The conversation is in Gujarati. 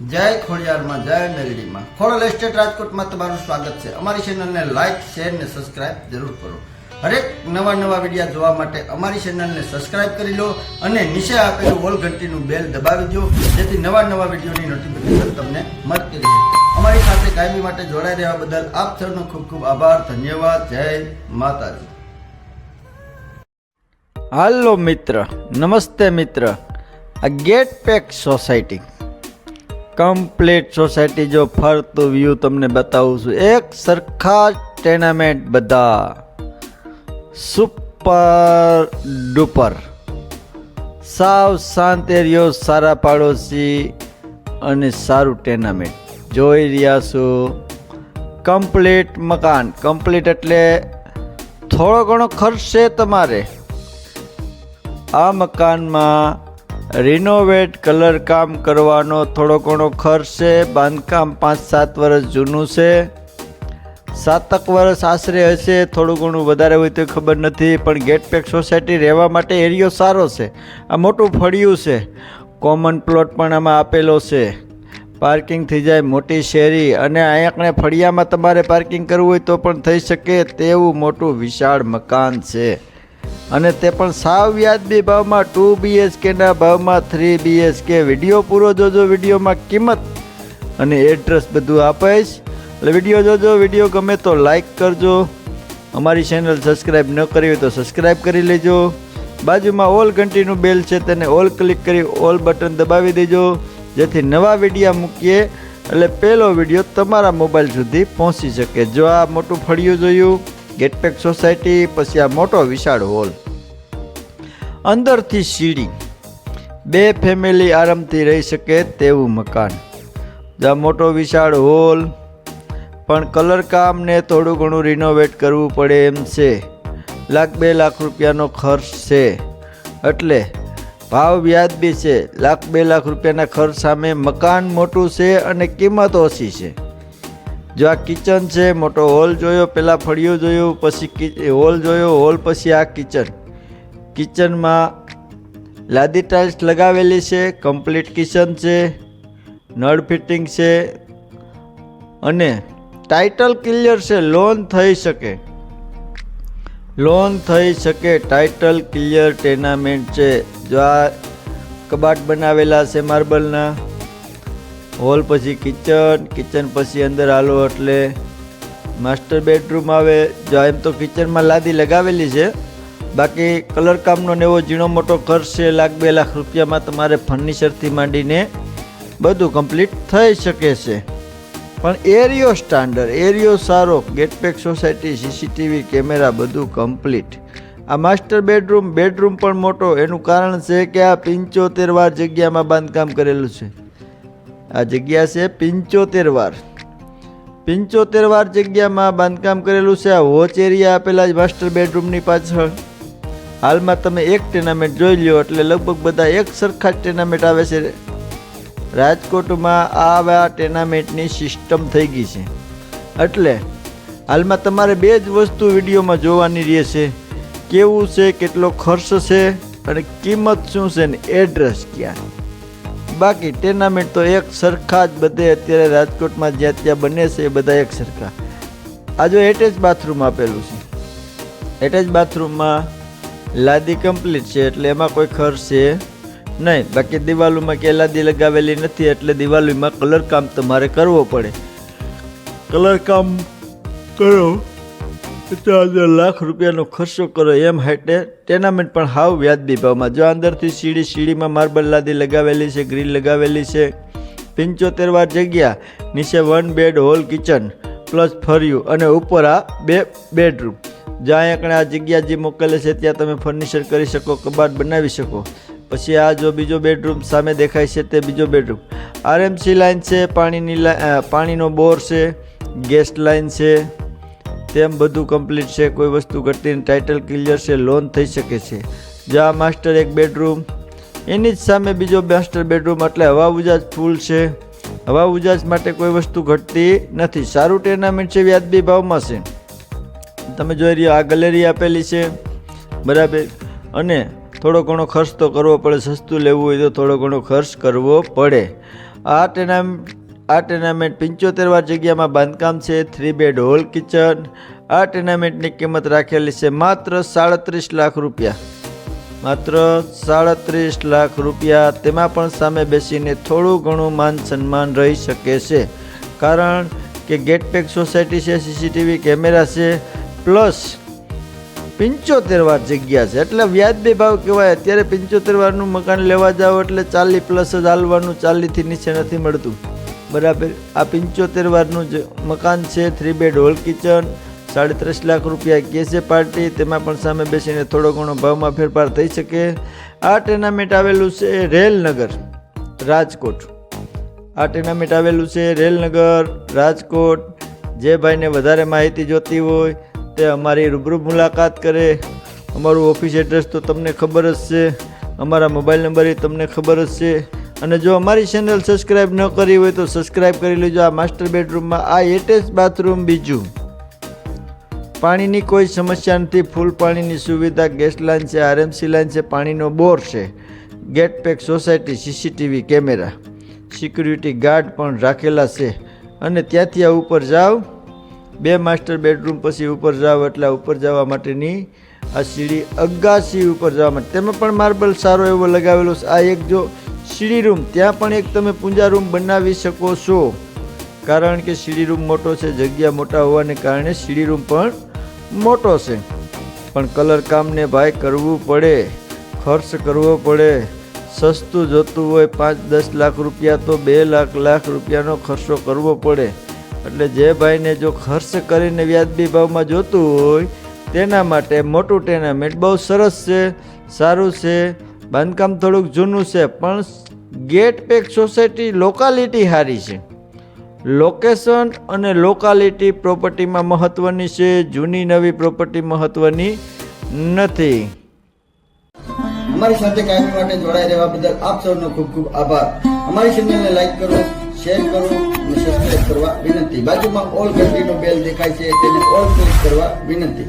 જય ખોડિયારમાં, જય મેલડીમાં ખોડલ એસ્ટેટ રાજકોટમાં તમારું સ્વાગત છે. અમારી ચેનલને લાઇક શેર ને સબસ્ક્રાઇબ જરૂર કરો. હરેક નવા નવા વિડીયા જોવા માટે અમારી ચેનલને સબસ્ક્રાઇબ કરી લો અને નીચે આપેલું ઓલ ઘંટીનું બેલ દબાવી દો, જેથી નવા નવા વિડીયોની નોટિફિકેશન તમને મળતી રહે. અમારી સાથે કાયમી માટે જોડાઈ રહેવા બદલ આપ સૌનો ખૂબ ખૂબ આભાર. ધન્યવાદ. જય માતાજી. હાલો મિત્ર. નમસ્તે મિત્ર. આ gate pack society complete society જો ફરતું વ્યૂ તમને બતાવું છું. એક સરખા ટેનામેન્ટ બધા. સુપર ડુપર સાવ શાંત એરિયો, સારા પાડોશી અને સારું ટેનામેન્ટ જોઈ રહ્યા છો. કમ્પ્લીટ મકાન. કમ્પ્લીટ એટલે થોડો ઘણો ખર્ચ છે તમારે. આ મકાનમાં રિનોવેટ કલર કામ કરવાનો થોડો ઘણો ખર્ચ છે. બાંધકામ પાંચ સાત વર્ષ જૂનું છે. સાતક વર્ષ આશરે હશે, થોડું ઘણું વધારે હોય તો ખબર નથી, પણ ગેટ પેક સોસાયટી રહેવા માટે એરિયો સારો છે. આ મોટું ફળિયું છે. કોમન પ્લોટ પણ આમાં આપેલો છે. પાર્કિંગ થઈ જાય મોટી શેરી અને અહીંયા ફળિયામાં તમારે પાર્કિંગ કરવું હોય તો પણ થઈ શકે તેવું મોટું વિશાળ મકાન છે. અને તે પણ સાવ વ્યાજબી ભાવમાં ટુ બીએચકેના ભાવમાં થ્રી બીએચકે વીડિયો પૂરો જોજો, વિડીયોમાં કિંમત અને એડ્રેસ બધું આપીશ. એટલે વીડિયો જોજો, વીડિયો ગમે તો લાઈક કરજો. અમારી ચેનલ સબસ્ક્રાઈબ ન કરી હોય તો સબસ્ક્રાઈબ કરી લેજો. બાજુમાં ઓલ ઘંટીનું બેલ છે તેને ઓલ ક્લિક કરી ઓલ બટન દબાવી દેજો. જેથી નવા વિડીયા મૂકીએ. એટલે પહેલો વીડિયો તમારા મોબાઈલ સુધી પહોંચી શકે. જો આ મોટું ફળિયું જોયું ગેટપેક સોસાયટી પછી આ મોટો વિશાળ હોલ. અંદરથી સીડી. બે ફેમિલી આરામથી રહી શકે તેવું મકાન. જ્યાં મોટો વિશાળ હોલ, પણ કલર કામ ને થોડું ઘણું રિનોવેટ કરવું પડે એમ છે. લાખ બે લાખ રૂપિયાનો ખર્ચ છે. એટલે ભાવ વ્યાજબી છે. લાખ બે લાખ રૂપિયાના ખર્ચ સામે મકાન મોટું છે અને કિંમત ઓછી છે. જો આ કિચન છે, મોટો હોલ જોયો પહેલાં ફળિયું જોયું, પછી હોલ જોયો હોલ પછી આ કિચન કિચનમાં લાદી ટાઇલ્સ લગાવેલી છે કમ્પ્લીટ કિચન છે, નળ ફિટિંગ છે, અને ટાઇટલ ક્લિયર છે લોન થઈ શકે. લોન થઈ શકે ટાઇટલ ક્લિયર ટેનામેન્ટ છે. જો આ કબાટ બનાવેલા છે માર્બલના હોલ પછી કિચન કિચન પછી અંદર હાલો એટલે માસ્ટર બેડરૂમ આવે. જો એમ તો કિચનમાં લાદી લગાવેલી છે. બાકી કલર કામનો ને એવો ઝીણો મોટો ખર્ચ છે, લાખ બે લાખ રૂપિયામાં તમારે ફર્નિચરથી માંડીને બધું કમ્પ્લીટ થઈ શકે છે. પણ એરિયો સ્ટાન્ડર્ડ, એરિયો સારો gate pack society, CCTV, camera બધું કમ્પ્લીટ. આ માસ્ટર બેડરૂમ બેડરૂમ પણ મોટો. એનું કારણ છે કે આ પંચોતેર વાર જગ્યામાં બાંધકામ કરેલું છે. આ જગ્યા છે પિંચોતેર વાર. પિંચોતેર વાર જગ્યામાં બાંધકામ કરેલું છે. આ વોચ એરિયા આપેલા માસ્ટર બેડરૂમની પાછળ. હાલમાં તમે એક ટેનામેન્ટ જોઈ લ્યો એટલે લગભગ બધા એક સરખા જ ટેનામેન્ટ આવે છે. રાજકોટમાં આવા ટેનામેન્ટની સિસ્ટમ થઈ ગઈ છે. એટલે હાલમાં તમારે બે જ વસ્તુ વિડીયોમાં જોવાની રહેશે કેવું છે, કેટલો ખર્ચ છે અને કિંમત શું છે ને એડ્રેસ ક્યાં? બાકી ટુર્નામેન્ટ તો એક સરખા જ બધે અત્યારે રાજકોટમાં જ્યાં ત્યાં બને છે એ બધા એક સરખા. આ જો એટેચ બાથરૂમ આપેલું છે. એટેચ બાથરૂમમાં લાદી કમ્પ્લીટ છે એટલે એમાં કોઈ ખર્ચ છે નહીં. બાકી દિવાલોમાં કે લાદી લગાવેલી નથી એટલે દિવાલોમાં કલર કામ તમારે કરવો પડે. કલર કામ કરો. પચાસ લાખ રૂપિયાનો ખર્ચો કરો એમ હાટે ટેનામેન્ટ પણ હાવ વ્યાજબી ભાવમાં. જો અંદરથી સીડી સીડીમાં માર્બલ લાદી લગાવેલી છે ગ્રીલ લગાવેલી છે, પંચોતેર વાર જગ્યા, નીચે one bed hall kitchen plus ફર્યું અને ઉપર આ બે બેડરૂમ જ્યાં એકણે આ જગ્યા જે મોકલે છે, ત્યાં તમે ફર્નિચર કરી શકો, કબાટ બનાવી શકો. પછી આ જો બીજો બેડરૂમ સામે દેખાય છે, તે બીજો બેડરૂમ આરએમસી લાઇન છે, પાણીની પાણીનો બોર છે, ગેસ લાઇન છે તેમ બધું કમ્પ્લીટ છે, કોઈ વસ્તુ ઘટીને ટાઇટલ ક્લિયર છે લોન થઈ શકે છે. જ્યાં માસ્ટર એક બેડરૂમ એની જ સામે બીજો માસ્ટર બેડરૂમ એટલે હવા ઉજાજ ફૂલ છે. હવા ઉજાજ માટે કોઈ વસ્તુ ઘટતી નથી. સારું ટેર્નામેન્ટ છે, વ્યાજબી ભાવમાં છે. તમે જોઈ રહ્યો, આ ગેલેરી આપેલી છે. બરાબર. અને થોડો ઘણો ખર્ચ તો કરવો પડે, સસ્તું લેવું હોય તો થોડો ઘણો ખર્ચ કરવો પડે. આ ટેનામ આ ટુર્નામેન્ટ પંચોતેર વાર જગ્યામાં બાંધકામ છે થ્રી બેડ હોલ કિચન આ ટુર્નામેન્ટની કિંમત રાખેલી છે માત્ર સાડત્રીસ લાખ રૂપિયા. માત્ર સાડત્રીસ લાખ રૂપિયા. તેમાં પણ સામે બેસીને થોડું ઘણું માન સન્માન રહી શકે છે. કારણ કે ગેટપેક સોસાયટી છે સીસીટીવી કેમેરા છે પ્લસ પંચોતેર વાર જગ્યા છે. એટલે વ્યાજબી ભાવ કહેવાય. અત્યારે પંચોતેર વારનું મકાન લેવા જાઓ એટલે ચાલી પ્લસ જ હાલવાનું ચાલીથી નીચે નથી મળતું. બરાબર. આ પંચોતેર વારનું જ મકાન છે. થ્રી બેડ હોલ કિચન સાડત્રીસ લાખ રૂપિયા કે છે પાર્ટી તેમાં પણ સામે બેસીને થોડો ઘણો ભાવમાં ફેરફાર થઈ શકે. આ ટુર્નામેન્ટ આવેલું છે રેલનગર, રાજકોટ. આ ટુર્નામેન્ટ આવેલું છે રેલનગર, રાજકોટ. જે ભાઈને વધારે માહિતી જોતી હોય, તે અમારી રૂબરૂ મુલાકાત કરે. અમારું ઓફિસ એડ્રેસ તો તમને ખબર જ છે. અમારા મોબાઈલ નંબર એ તમને ખબર જ છે. અને જો અમારી ચેનલ સબસ્ક્રાઈબ ન કરી હોય તો સબસ્ક્રાઈબ કરી લેજો આ માસ્ટર બેડરૂમમાં આ એટેચ બાથરૂમ બીજું. પાણીની કોઈ સમસ્યા નથી ફૂલ પાણીની સુવિધા ગેસ લાઇન છે આરએમસી લાઇન છે, પાણીનો બોર છે. Gate pack society CCTV camera security guard પણ રાખેલા છે. અને ત્યાંથી આ ઉપર જાઓ. બે માસ્ટર બેડરૂમ પછી ઉપર જાઓ એટલે ઉપર જવા માટેની આ સીડી અગાસી ઉપર જવા માટે. તેમાં પણ માર્બલ સારો એવો લગાવેલો છે. આ એક જો સીડી રૂમ, ત્યાં પણ એક તમે પૂજા રૂમ બનાવી શકો છો. કારણ કે સીડી રૂમ મોટો છે, જગ્યા મોટા હોવાને કારણે સીડી રૂમ પણ મોટો છે. પણ કલર કામને ભાઈ કરવું પડે, ખર્ચ કરવો પડે. સસ્તું જોતું હોય પાંચ દસ લાખ રૂપિયા તો બે લાખ લાખ રૂપિયાનો ખર્ચો કરવો પડે. એટલે જે ભાઈને જો ખર્ચ કરીને વ્યાજબી ભાવમાં જોતું હોય, તેના માટે મોટું ટેનામેન્ટ બહુ સરસ છે, સારું છે. બાંધકામ થોડુંક જૂનું છે, પણ ગેટ પેક સોસાયટી લોકાલિટી સારી છે. લોકેશન અને લોકાલિટી પ્રોપર્ટીમાં મહત્ત્વની છે, જૂની નવી પ્રોપર્ટી મહત્ત્વની નથી. અમારી સાથે કાયમી માટે જોડાઈ રહેવા બદલ આપ સૌનો ખૂબ ખૂબ આભાર. અમારી ચેનલને લાઈક કરો શેર કરો અને સબસ્ક્રાઇબ કરવા વિનંતી. બાજુમાં ઓલ ઘંટીનો બેલ દેખાય છે, તેને ઓલ ક્લિક કરવા વિનંતી.